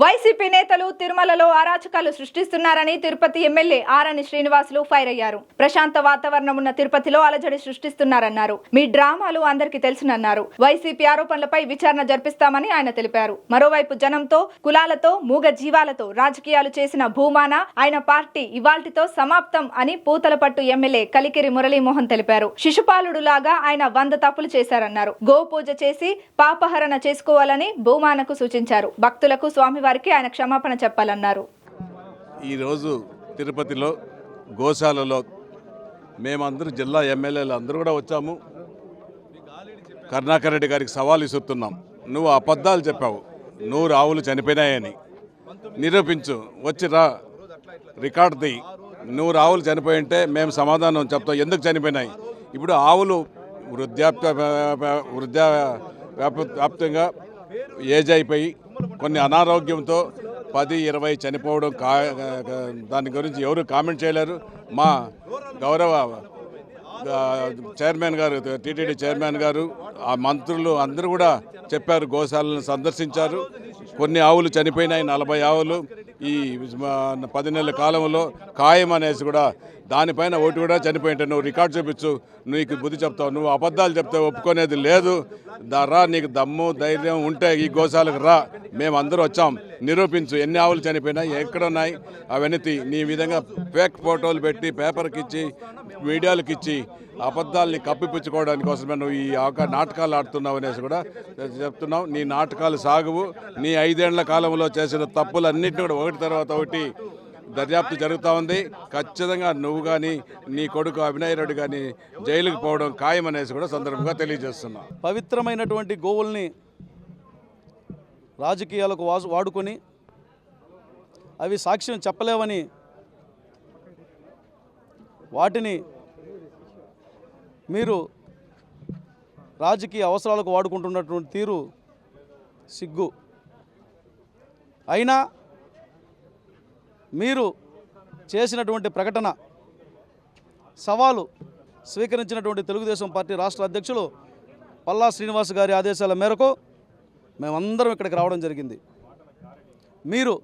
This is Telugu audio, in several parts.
వైసీపీ నేతలు తిరుమలలో అరాచకాలు సృష్టిస్తున్నారని తిరుపతి ఎమ్మెల్యే ఆరని శ్రీనివాసులు ఫైర్ అయ్యారు. ప్రశాంత వాతావరణం ఉన్న తిరుపతిలో అలజడి సృష్టిస్తున్నారన్నారు. మీ డ్రామాలు అందరికీ తెలుసునన్నారు. వైసీపీ ఆరోపణలపై విచారణ జరిపిస్తామని ఆయన తెలిపారు. మరోవైపు జనంతో కులాలతో మూగ జీవాలతో రాజకీయాలు చేసిన భూమాన ఆయన పార్టీ ఇవాల్టితో సమాప్తం అని పూతలపట్టు ఎమ్మెల్యే కలికిరి మురళీమోహన్ తెలిపారు. శిశుపాలుడు లాగా ఆయన వంద తప్పులు చేశారన్నారు. గో పూజ చేసి పాపహరణ చేసుకోవాలని భూమానకు సూచించారు. భక్తులకు స్వామి వారికి ఆయన క్షమాపణ చెప్పాలన్నారు. ఈరోజు తిరుపతిలో గోశాలలో మేమందరూ జిల్లా ఎమ్మెల్యేలు అందరూ కూడా వచ్చాము. కరుణాకర్ రెడ్డి గారికి సవాల్ ఇస్తున్నాం నువ్వు అబద్ధాలు చెప్పావు. నూరు ఆవులు చనిపోయినాయని. నిరూపించు. వచ్చి రా. రికార్డ్ తీ. నూరు ఆవులు చనిపోయి ఉంటే మేము సమాధానం చెప్తాం. ఎందుకు చనిపోయినాయి? ఇప్పుడు ఆవులు వృద్ధాప్య వృద్ధా వ్యాప- వ్యాప్తంగా ఏజ్ అయిపోయి కొన్ని అనారోగ్యంతో పది ఇరవై చనిపోవడం కా దాని గురించి ఎవరు కామెంట్ చేయలేరు. మా గౌరవ చైర్మన్ గారు టీటీడీ చైర్మన్ గారు ఆ మంత్రులు అందరూ కూడా చెప్పారు గోశాలను సందర్శించారు. కొన్ని ఆవులు చనిపోయినాయి నలభై ఆవులు. ఈ పది నెలల కాలంలో ఖాయం అనేసి కూడా దానిపైన ఓటు కూడా చనిపోయింటే నువ్వు రికార్డ్ చూపించు నీకు బుద్ధి చెప్తావు నువ్వు అబద్ధాలు చెప్తే ఒప్పుకునేది లేదు. రా నీకు దమ్ము ధైర్యం ఉంటే ఈ గోశాలకు రా. మేము అందరూ వచ్చాం. నిరూపించు ఎన్ని ఆవులు చనిపోయినాయి ఎక్కడున్నాయి అవన్నీ నీ విధంగా ఫేక్ ఫోటోలు పెట్టి పేపర్కి ఇచ్చి మీడియాలకు ఇచ్చి అబద్ధాలని కప్పిపుచ్చుకోవడానికి కోసమే నువ్వు ఈ నాటకాలు ఆడుతున్నావు అనేసి కూడా చెప్తున్నావు. నీ నాటకాలు సాగువు. నీ ఐదేళ్ళ కాలంలో చేసిన తప్పులన్నింటినీ కూడా ఒకటి తర్వాత ఒకటి దర్యాప్తు జరుగుతూ ఉంది. ఖచ్చితంగా నువ్వు కానీ నీ కొడుకు అభినయ్ రెడ్డి కానీ జైలుకు పోవడం ఖాయమనేసి కూడా సందర్భంగా తెలియజేస్తున్నా. పవిత్రమైనటువంటి గోవుల్ని రాజకీయాలకు వాసు వాడుకొని అవి సాక్ష్యం చెప్పలేవని వాటిని మీరు రాజకీయ అవసరాలకు వాడుకుంటున్నటువంటి తీరు సిగ్గు. అయినా మీరు చేసినటువంటి ప్రకటన సవాలు స్వీకరించినటువంటి తెలుగుదేశం పార్టీ రాష్ట్ర అధ్యక్షులు పల్లా శ్రీనివాస్ గారి ఆదేశాల మేరకు మేమందరం ఇక్కడికి రావడం జరిగింది. మీరు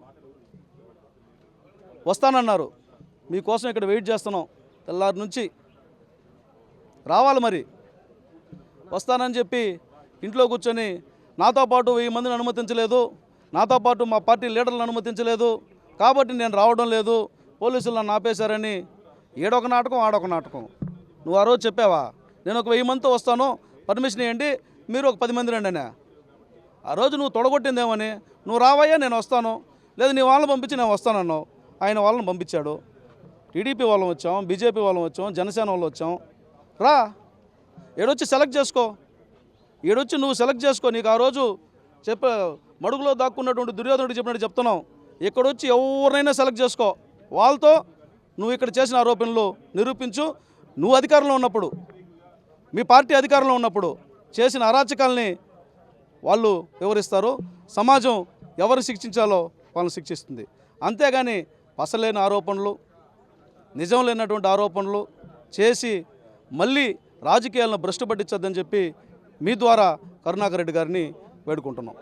వస్తానన్నారు. మీకోసం ఇక్కడ వెయిట్ చేస్తున్నాం. తెల్లారి నుంచి రావాలి మరి. వస్తానని చెప్పి ఇంట్లో కూర్చొని నాతో పాటు వెయ్యి మందిని అనుమతించలేదు. నాతో పాటు మా పార్టీ లీడర్లను అనుమతించలేదు. కాబట్టి నేను రావడం లేదు. పోలీసులు నన్ను ఆపేశారని ఏడొక నాటకం ఆడొక నాటకం. నువ్వు ఆ రోజు చెప్పావా? నేను ఒక వెయ్యి మందితో వస్తాను. పర్మిషన్ ఇవ్వండి. మీరు ఒక పది మంది రండి అనే ఆ రోజు నువ్వు తొడగొట్టిందేమని? నువ్వు రావయ్యా నేను వస్తాను. లేదు నీ వాళ్ళని పంపించి నేను వస్తానన్నావు. ఆయన వాళ్ళని పంపించాడు. టీడీపీ వాళ్ళం వచ్చాం బీజేపీ వాళ్ళం వచ్చాం జనసేన వాళ్ళు వచ్చాం. రా. ఏడొచ్చి సెలెక్ట్ చేసుకో. ఈడొచ్చి నువ్వు సెలెక్ట్ చేసుకో. నీకు ఆ రోజు చెప్ప మడుగులో దాక్కున్నటువంటి దుర్యోధనుడికి చెప్పినట్టు చెప్తున్నావు. ఇక్కడొచ్చి ఎవరినైనా సెలెక్ట్ చేసుకో. వాళ్ళతో నువ్వు ఇక్కడ చేసిన ఆరోపణలు నిరూపించు. నువ్వు అధికారంలో ఉన్నప్పుడు మీ పార్టీ అధికారంలో ఉన్నప్పుడు చేసిన అరాచకాల్ని వాళ్ళు వివరిస్తారు. సమాజం ఎవరు శిక్షించాలో వాళ్ళని శిక్షిస్తుంది. అంతేగాని పసలేని ఆరోపణలు నిజం లేనటువంటి ఆరోపణలు చేసి మళ్ళీ రాజకీయాలను భ్రష్టు పట్టించొద్దని చెప్పి మీ ద్వారా కరుణాకర్ రెడ్డి గారిని వేడుకుంటున్నాం.